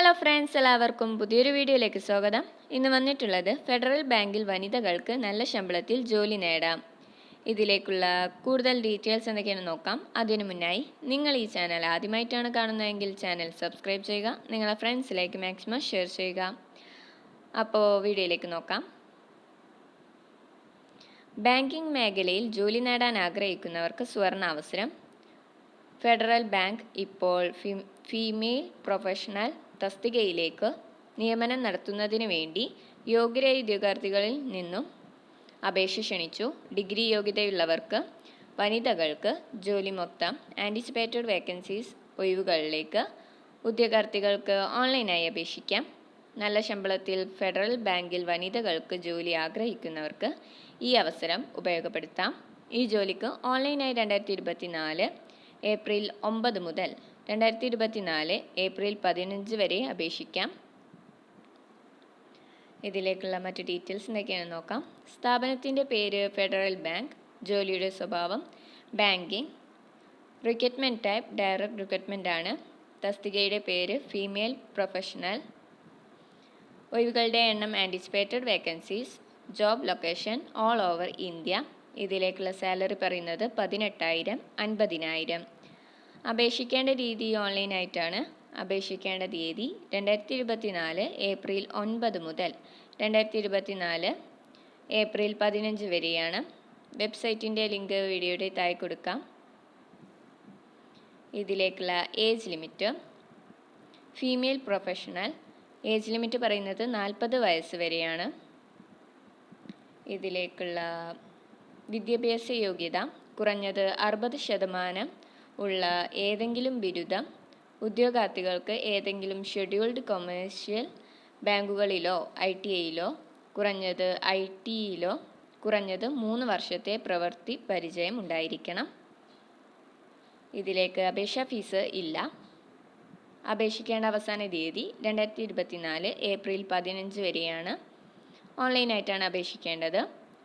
Hello friends എല്ലാവർക്കും പുതിയൊരു വീഡിയോയിലേക്ക് സ്വാഗതം. ഇന്ന് വന്നിട്ടുള്ളത് ഫെഡറൽ ബാങ്കിൽ വനിതകൾക്ക് നല്ല ശമ്പളത്തിൽ ജോലി നേടാം. ഇതിലേക്കുള്ള കൂടുതൽ ഡീറ്റെയിൽസ് എന്തൊക്കെയാണ് നോക്കാം. അതിനു മുന്നായി നിങ്ങൾ ഈ ചാനൽ ആദ്യമായിട്ടാണ് കാണുന്നതെങ്കിൽ ചാനൽ സബ്സ്ക്രൈബ് ചെയ്യുക. നിങ്ങളുടെ ഫ്രണ്ട്സിലേക്ക് മാക്സിമം ഷെയർ ചെയ്യുക. അപ്പോൾ വീഡിയോയിലേക്ക് നോക്കാം. ബാങ്കിംഗ് മേഖലയിൽ ജോലി നേടാൻ ആഗ്രഹിക്കുന്നവർക്ക് സുവർണാവസരം ഫെഡറൽ ബാങ്ക് ഇപ്പോൾ ഫീമെയിൽ പ്രൊഫഷണൽ തസ്തികയിലേക്ക് നിയമനം നടത്തുന്നതിന് വേണ്ടി യോഗ്യരായ ഉദ്യോഗാർത്ഥികളിൽ നിന്നും അപേക്ഷ ക്ഷണിച്ചു. ഡിഗ്രി യോഗ്യതയുള്ളവർക്ക് വനിതകൾക്ക് ജോലി മൊത്തം ആന്റിസിപ്പേറ്റഡ് വേക്കൻസീസ് ഒഴിവുകളിലേക്ക് ഉദ്യോഗാർത്ഥികൾക്ക് ഓൺലൈനായി അപേക്ഷിക്കാം. നല്ല ശമ്പളത്തിൽ ഫെഡറൽ ബാങ്കിൽ വനിതകൾക്ക് ജോലി ആഗ്രഹിക്കുന്നവർക്ക് ഈ അവസരം ഉപയോഗപ്പെടുത്താം. ഈ ജോലിക്ക് ഓൺലൈനായി രണ്ടായിരത്തി ഇരുപത്തിനാല് ഏപ്രിൽ ഒമ്പത് മുതൽ രണ്ടായിരത്തി ഇരുപത്തിനാല് ഏപ്രിൽ പതിനഞ്ച് വരെ അപേക്ഷിക്കാം. ഇതിലേക്കുള്ള മറ്റു ഡീറ്റെയിൽസ് എന്തൊക്കെയാണെന്ന് നോക്കാം. സ്ഥാപനത്തിന്റെ പേര് ഫെഡറൽ ബാങ്ക് ജോലിയുടെ സ്വഭാവം banking recruitment type direct recruitment ആണ്. തസ്തികയുടെ പേര് ഫീമെയിൽ പ്രൊഫഷണൽ. ഒഴിവുകളുടെ എണ്ണം anticipated vacancies job location all over India. ഇതിലേക്കുള്ള സാലറി പറയുന്നത് പതിനെട്ടായിരം അൻപതിനായിരം. അപേക്ഷിക്കേണ്ട രീതി ഓൺലൈനായിട്ടാണ് അപേക്ഷിക്കേണ്ട തീയതി രണ്ടായിരത്തി ഇരുപത്തിനാല് ഏപ്രിൽ ഒൻപത് മുതൽ രണ്ടായിരത്തി ഇരുപത്തിനാല് ഏപ്രിൽ പതിനഞ്ച് വരെയാണ്. വെബ്സൈറ്റിന്റെ ലിങ്ക് വീഡിയോയുടെ താഴെ കൊടുക്കാം. ഇതിലേക്കുള്ള age limit. Female professional. Age limit പറയുന്നത് നാൽപ്പത് വയസ്സ് വരെയാണ്. ഇതിലേക്കുള്ള വിദ്യാഭ്യാസ യോഗ്യത കുറഞ്ഞത് അറുപത് ശതമാനം. ഉള്ള ഏതെങ്കിലും ബിരുദം ഉദ്യോഗാർത്ഥികൾക്ക് ഏതെങ്കിലും ഷെഡ്യൂൾഡ് കൊമേഴ്ഷ്യൽ ബാങ്കുകളിലോ ഐ ടി ഐയിലോ കുറഞ്ഞത് ഐ ടിയിലോ കുറഞ്ഞത് മൂന്ന് വർഷത്തെ പ്രവൃത്തി പരിചയം ഉണ്ടായിരിക്കണം. ഇതിലേക്ക് അപേക്ഷാ ഫീസ് ഇല്ല. അപേക്ഷിക്കേണ്ട അവസാന തീയതി രണ്ടായിരത്തി ഇരുപത്തിനാല് ഏപ്രിൽ പതിനഞ്ച് വരെയാണ്. ഓൺലൈനായിട്ടാണ് അപേക്ഷിക്കേണ്ടത്.